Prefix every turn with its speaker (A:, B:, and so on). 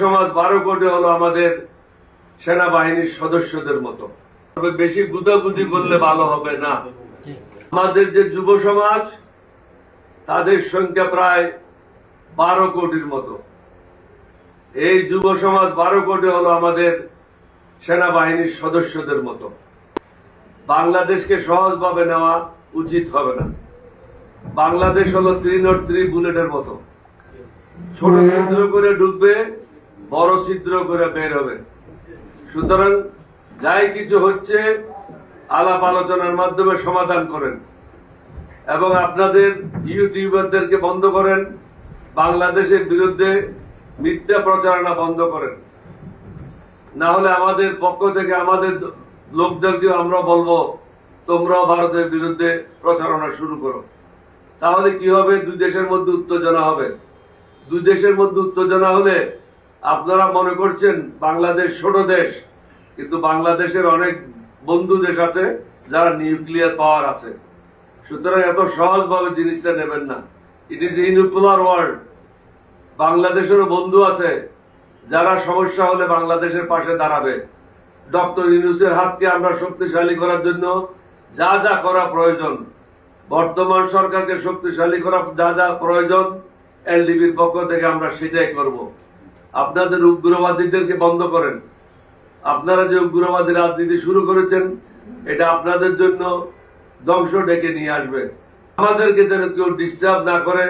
A: সমাজ বারো কোটি হলো আমাদের সেনাবাহিনীর সদস্যদের মতো। তবে বেশি গুদাগুদি করলে ভালো হবে না। আমাদের যে যুব সমাজ, তাদের সংখ্যা প্রায় বারো কোটির মতো। এই যুব সমাজ বারো কোটি হলো আমাদের সেনাবাহিনীর সদস্যদের মতো। বাংলাদেশকে সহজভাবে নেওয়া উচিত হবে না। বাংলাদেশ হলো থ্রি থ্রি বুলেটের মতো। ছোট ছিদ্র করে ঢুকবে বড় ছিদ্র করে বের হবে। সুতরাং যাই কিছু হচ্ছে, আলাপ আলোচনার মাধ্যমে সমাধান করেন এবং আপনাদের ইউটিউবারদেরকে বন্ধ করেন, বাংলাদেশের বিরুদ্ধে মিথ্যা প্রচারণা বন্ধ করেন। না হলে আমাদের পক্ষ থেকে আমাদের লোকদেরকে আমরা বলব, তোমরাও ভারতের বিরুদ্ধে প্রচারণা শুরু করো। তাহলে কি হবে? দুই দেশের মধ্যে উত্তেজনা হবে। দুই দেশের মধ্যে উত্তেজনা হলে আপনারা মনে করছেন বাংলাদেশ ছোট দেশ, কিন্তু বাংলাদেশের অনেক বন্ধু দেশ আছে যারা নিউক্লিয়ার পাওয়ার আছে। সুতরাং এত সহজভাবে জিনিসটা নেবেন না। ইট ইজ ইনপুলার ওয়ার্ল্ড বাংলাদেশেরও বন্ধু আছে যারা সমস্যা হলে বাংলাদেশের পাশে দাঁড়াবে। ডক্টর ইউনুসের হাতকে আমরা শক্তিশালী করার জন্য যা যা করা প্রয়োজন। বর্তমান সরকারকে শক্তিশালী করা যা যা প্রয়োজন, এলডিবির পক্ষ থেকে আমরা সেটাই করব। আপনাদের উগ্রবাদীদেরকে বন্ধ করেন। আপনারা যে উগ্রবাদী রাজনীতি শুরু করেছেন, এটা আপনাদের জন্য ধ্বংস ডেকে নিয়ে আসবে। আমাদেরকে যেন কেউ ডিস্টার্ব না করে